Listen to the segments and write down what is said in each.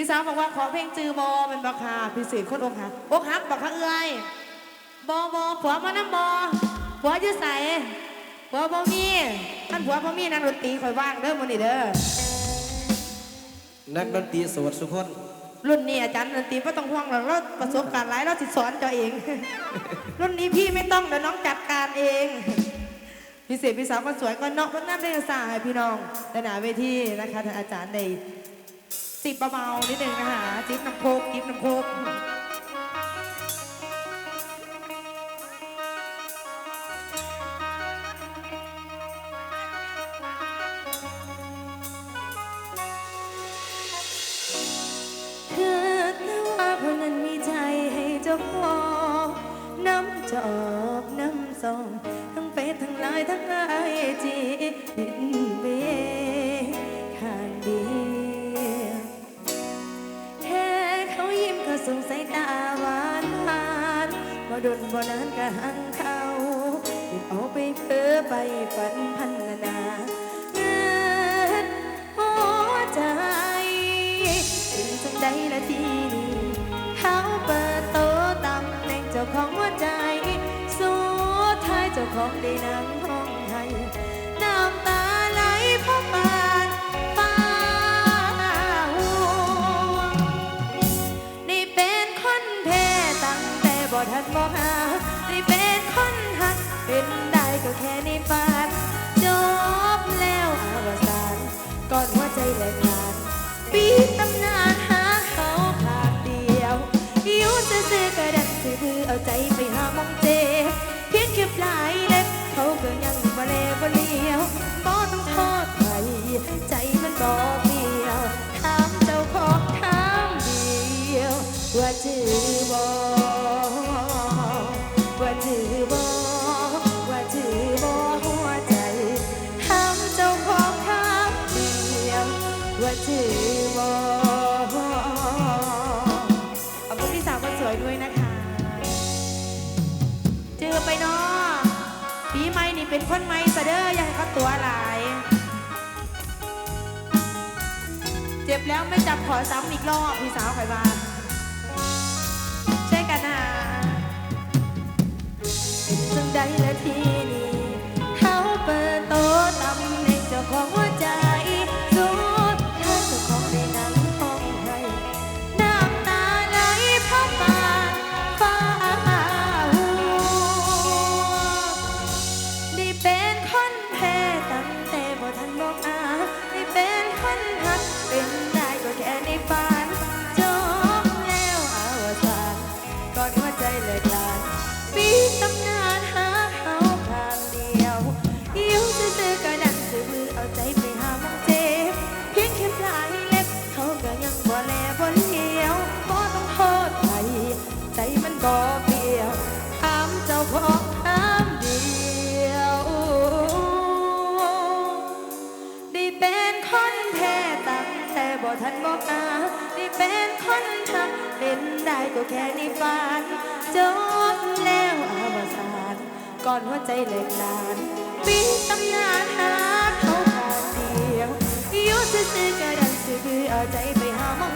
พี่สาวบอกว่าขอเพลงจือบอเป็นบักคาพิเศษคนอกหักอกหักบักคะเอ้ยบอบอผัวมาน้ำบอผัวอยืดใสผัวบ่มีท่านผัวบ่มีนักดนตรีคอยว่างเด้อมันนี่เด้อนักดนตรีโสดสุคนรุ่นนี้อาจารย์ดนตรีก็ต้องห่วงหรอกเราประสบการณ์หลายเราสิสอนเจ้าเอง รุ่นนี้พี่ไม่ต้องเดี๋ยวน้องจัดการเองพิเศษพี่สาวคนสวยก็นอกก็น่าได้สาให้พี่น้องในหนาเวทีนะคะท่านอาจารย์ใน จิบเบาๆนิดนึงนะคะจิบน้ำโคกจิบน้ำโคกคือแต่ว่าคนนั้นมีใจให้เจ้าของน้ำจออกน้ำส่งทั้งเฟซทั้งไลน์ทั้งไอจี บ่นานก็หังเขาหยิบเอาไปเพ้อไปฝันพันนาเงินหัวใจเป็นจังใดละทีนี้เขาเปิดโตะตำแหน่งเจ้าของหัวใจสุดท้ายเจ้าของได้นั่งห้อง บ่ทันมองหานี่เป็นคนหัก เป็นได้ก็แค่ในฝันจบแล้วอวสานก่อนหัวใจแหลกขาดปีตำนานหาเขาขาดเดียวอยู่ซื่อๆก็ดันซื่อพือเอาใจไปหามองเจ เพียงแค่ปลายเล็บเขาก็ยังบ่แลบ่เลียวบ่ต้องโทษใครใจมันบ่เบี้ยวถามเจ้าของถามเดียวว่าจือบ่ว่า ปีใหม่นี่เป็นคนใหม่ซะเด้ออยังเขาตัวหลาย เจ็บแล้วไม่จับขอซ้ำอีกรอบพี่สาวข่อยบานใช่กันนะจังใดและที คนแพ้ตั้งแต่บ่ทันบอกอาไี่เป็นคนทำเป็นได้ก็แค่ในฝันจบแล้วอาวสานก่อนหัวใจเหล็กลานปีตำนานหาเขาขาดเดียวอยู่ซื่อๆก็ดันซื่อเอาใจไปหาหมอ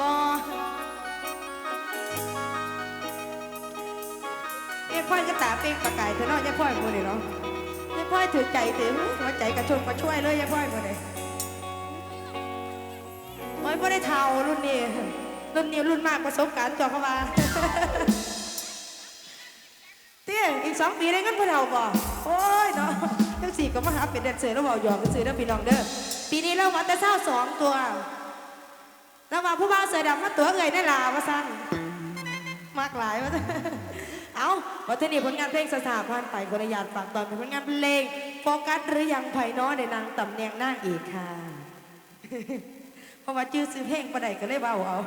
บ่เอ้พ่อยก็ตาเป้งประกายเธอเนาะยายพ่อยมือนี่เนาะยายพ่อยถือใจเต็มหัวใจกระชมกระช่วยเลยยายพ่อยมือนี่โอ้ยพ่ได้เท่ารุ่นนี้รุ่นนี้รุ่นมากประสบการณ์จอเข้ามาเตี้ยอีกสองปีได้เงินพ่อเท่าบ่โอ้ยเนาะทั้งสี่ก็มาหาเป็ดแดนเซอร์แล้วบอกหยอกกันซื้อแล้วพี่น้องเด้อปีนี้เราวัดแต่เศร้าสองตัว แล้วมาผู้บ่าวเสือดำมาตัวเอ่ยได้ลาว่าสั้นมากหลายวะเอาวัฒนีผลงานเพลงสถาพันไปคนละยานฝากตอนเป็นผลงานเพลงโฟกัสหรือยังไผ่น้อในนางตำแหน่งนางเอกค่ะเพราะว่าชื่อซื้อเพลงประใดก็เลยเบาเอา